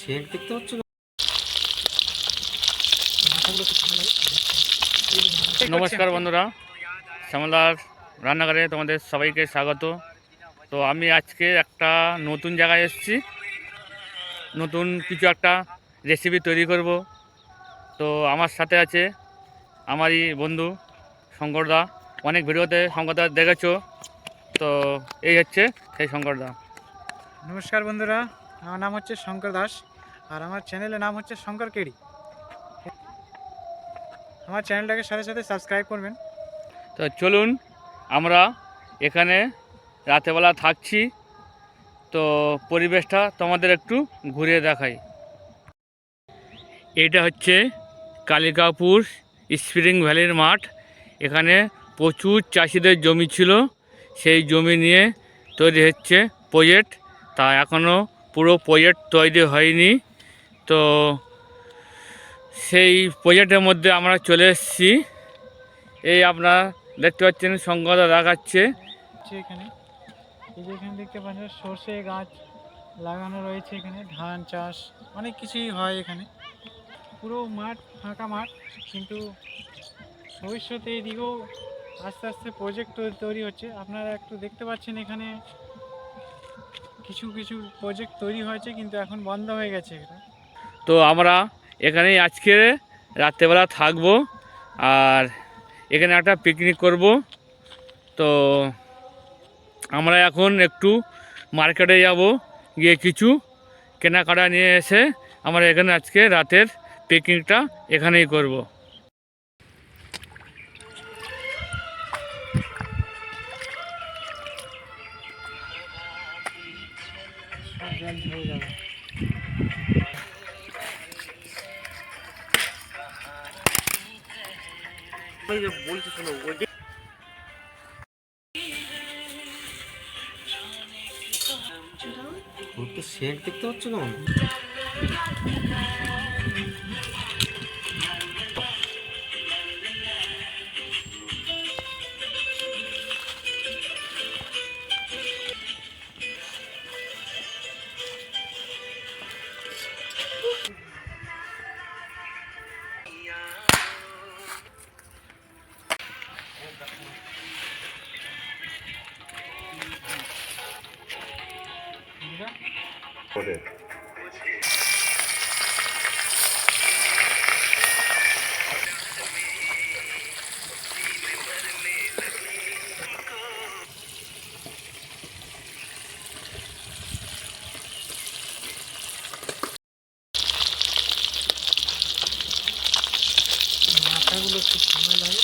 দেখতে পাচ্ছ? নমস্কার বন্ধুরা শ্যামলার রান্নাঘরে তোমাদের সবাইকে স্বাগত। তো আমি আজকে একটা নতুন জায়গায় এসেছি। নতুন কিছু একটা রেসিপি তৈরি করব। তো আমার সাথে আছে আমারই বন্ধু শঙ্করদা। অনেক ভিডিওতে শঙ্করদা দেখেছ। তো এই হচ্ছে সেই শঙ্করদা। নমস্কার বন্ধুরা আমার নাম হচ্ছে শঙ্কর দাস আর আমার চ্যানেলের নাম হচ্ছে শঙ্কর কেড়ি। আমার চ্যানেলটাকে সাথে সাথে সাবস্ক্রাইব করবেন। তো চলুন, আমরা এখানে রাতেবেলা থাকছি। তো পরিবেশটা তোমাদের একটু ঘুরিয়ে দেখাই। এটা হচ্ছে কালিকাপুর স্প্রিং ভ্যালির মাঠ। এখানে প্রচুর চাষিদের জমি ছিল। সেই জমি নিয়ে তৈরি হচ্ছে প্রজেক্ট। তা এখনও পুরো প্রজেক্ট তৈরি হয়নি। তো সেই প্রজেক্টের মধ্যে আমরা চলে এসেছি। এই আপনারা দেখতে পাচ্ছেন সংগদা দেখাচ্ছে। দেখতে পাচ্ছেন, সর্ষে গাছ লাগানো রয়েছে এখানে, ধান চাষ, অনেক কিছুই হয় এখানে। পুরো মাঠ, ফাঁকা মাঠ, কিন্তু ভবিষ্যতে এদিকেও আস্তে আস্তে প্রজেক্ট তৈরি হচ্ছে। আপনারা একটু দেখতে পাচ্ছেন এখানে কিছু কিছু প্রজেক্ট তৈরি হয়েছে, কিন্তু এখন বন্ধ হয়ে গেছে তো আমরা এখানেই আজকে রাত্রেবেলা থাকব আর এখানে একটা পিকনিক করব। তো আমরা এখন একটু মার্কেটে যাব, গিয়ে কিছু কেনাকাটা নিয়ে এসে আমরা এখানে আজকে রাতের পিকনিকটা এখানেই করব। সব জল ঝরে যাবে ওই যে বলছি শোনো ওই যে ওর তো সেট দেখতে পাচ্ছ কেমন মাথাগুলো একটু ঠান্ডা লাগে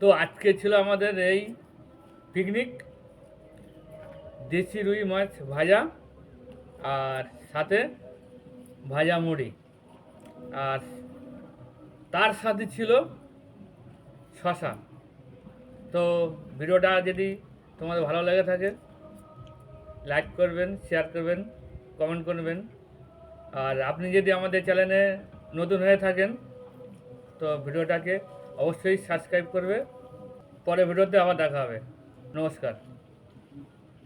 তো আজকে ছিল আমাদের এই পিকনিক দেশি রুই মাছ ভাজা আর সাথে ভাজা মুড়ি। আর তার সাথে ছিল শশা। তো ভিডিওটা যদি তোমাদের ভালো লেগে থাকে, লাইক করবেন শেয়ার করবেন কমেন্ট করবেন। আর আপনি যদি আমাদের চ্যানেলে নতুন হয়ে থাকেন তো ভিডিওটাকে অবশ্যই সাবস্ক্রাইব করবে। পরে ভিডিওতে আবার দেখা হবে। নমস্কার।